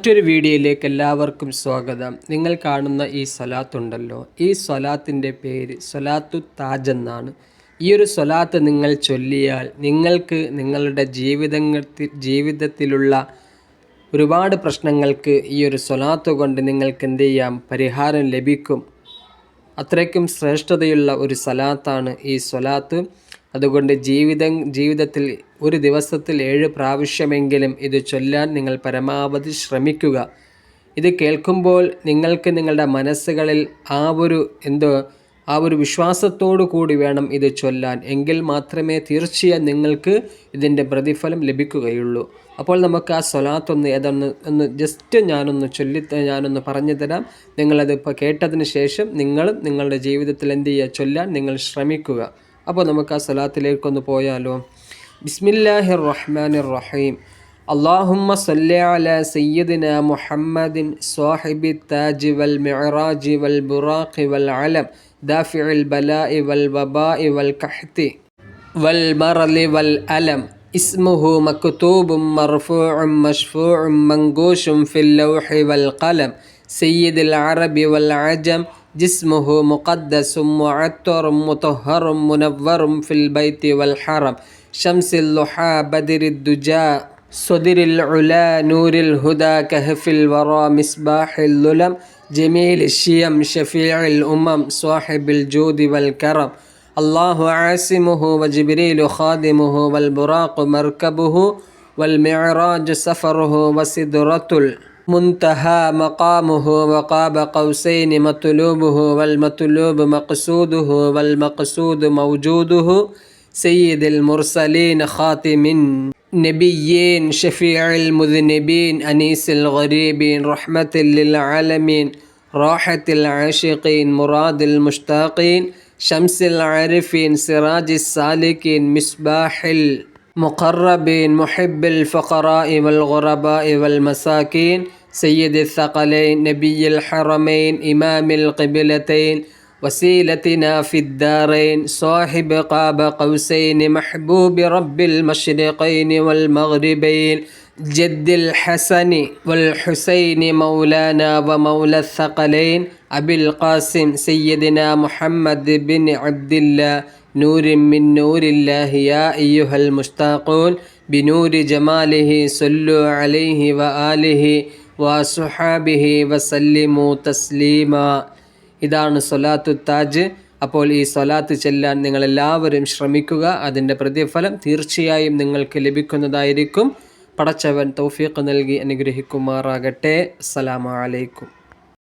മറ്റൊരു വീഡിയോയിലേക്ക് എല്ലാവർക്കും സ്വാഗതം. നിങ്ങൾ കാണുന്ന ഈ സ്വലാത്തുണ്ടല്ലോ ഈ സ്വലാത്തിന്റെ പേര് സ്വലാത്തു താജ് എന്നാണ്. ഈ ഒരു സ്വലാത്ത് നിങ്ങൾ ചൊല്ലിയാൽ നിങ്ങൾക്ക് നിങ്ങളുടെ ജീവിതങ്ങൾ ജീവിതത്തിലുള്ള ഒരുപാട് പ്രശ്നങ്ങൾക്ക് ഈ ഒരു സ്വലാത്ത് കൊണ്ട് നിങ്ങൾക്ക് എന്ത് ചെയ്യാം? പരിഹാരം ലഭിക്കും. അത്രയ്ക്കും ശ്രേഷ്ഠതയുള്ള ഒരു സ്വലാത്താണ് ഈ സ്വലാത്ത്. അതുകൊണ്ട് ജീവിതം ജീവിതത്തിൽ ഒരു ദിവസത്തിൽ ഏഴ് പ്രാവശ്യമെങ്കിലും ഇത് ചൊല്ലാൻ നിങ്ങൾ പരമാവധി ശ്രമിക്കുക. ഇത് കേൾക്കുമ്പോൾ നിങ്ങൾക്ക് നിങ്ങളുടെ മനസ്സുകളിൽ ആ ഒരു എന്തോ ആ ഒരു വിശ്വാസത്തോടു കൂടി വേണം ഇത് ചൊല്ലാൻ. എങ്കിൽ മാത്രമേ തീർച്ചയായും നിങ്ങൾക്ക് ഇതിന്റെ പ്രതിഫലം ലഭിക്കുകയുള്ളൂ. അപ്പോൾ നമുക്ക് ആ സ്വലാത്തൊന്ന് ഏതൊന്ന് ഒന്ന് ജസ്റ്റ് ഞാനൊന്ന് ചൊല്ലി ഞാനൊന്ന് പറഞ്ഞു തരാം. നിങ്ങളത് ഇപ്പോൾ കേട്ടതിന് ശേഷം നിങ്ങളും നിങ്ങളുടെ ജീവിതത്തിൽ എന്ത് ചെയ്യുക? ചൊല്ലാൻ നിങ്ങൾ ശ്രമിക്കുക. അപ്പോൾ നമുക്ക് ആ സലാത്തിലേക്കൊന്ന് പോയാലോ ബിസ്മില്ലാഹിർ റഹ്മാനിർ റഹീം اللهم صل على سيدنا محمد صاحب التاج والمعراج والبراق والعلم دافع البلاء والوباء والكحت والمرض والألم اسمه مكتوب مرفوع مشفوع منقوش في اللوح والقلم سيد العرب والعجم جسمه مقدس معطر مطهر منور في البيت والحرم. شمس اللحى بدر الدجى صدر العلا نور الهدى كهف الورى مصباح الظلم جميل الشيم شفيع الأمم صاحب الجود والكرم. الله عاصمه وجبريل خادمه والبراق مركبه والمعراج سفره وسدرة منتهى مقامه وقاب قوسين مطلوبه والمطلوب مقصوده والمقصود موجوده سيد المرسلين خاتم نبيين شفيع المذنبين أنيس الغريبين رحمة للعالمين راحة العاشقين مراد المشتاقين شمس العارفين سراج السالكين مصباح المقربين محب الفقراء والغرباء والمساكين سيد الثقلين نبي الحرمين إمام القبلتين وسيلتنا في الدارين صاحب قاب قوسين محبوب رب المشرقين والمغربين جد الحسن والحسين مولانا ومولى الثقلين أبي القاسم سيدنا محمد بن عبد الله نور من نور الله يا أيها المشتاقون بنور جماله صلوا عليه وآله വസുഹാബിഹി വസല്ലിമു തസ്ലീമ. ഇതാണ് സൊലാത്തു താജ്. അപ്പോൾ ഈ സൊലാത്ത് ചെല്ലാൻ നിങ്ങളെല്ലാവരും ശ്രമിക്കുക. അതിന്റെ പ്രതിഫലം തീർച്ചയായും നിങ്ങൾക്ക് ലഭിക്കുന്നതായിരിക്കും. പടച്ചവൻ തൗഫീഖ് നൽകി അനുഗ്രഹിക്കുമാറാകട്ടെ. അസ്സലാമു അലൈക്കും.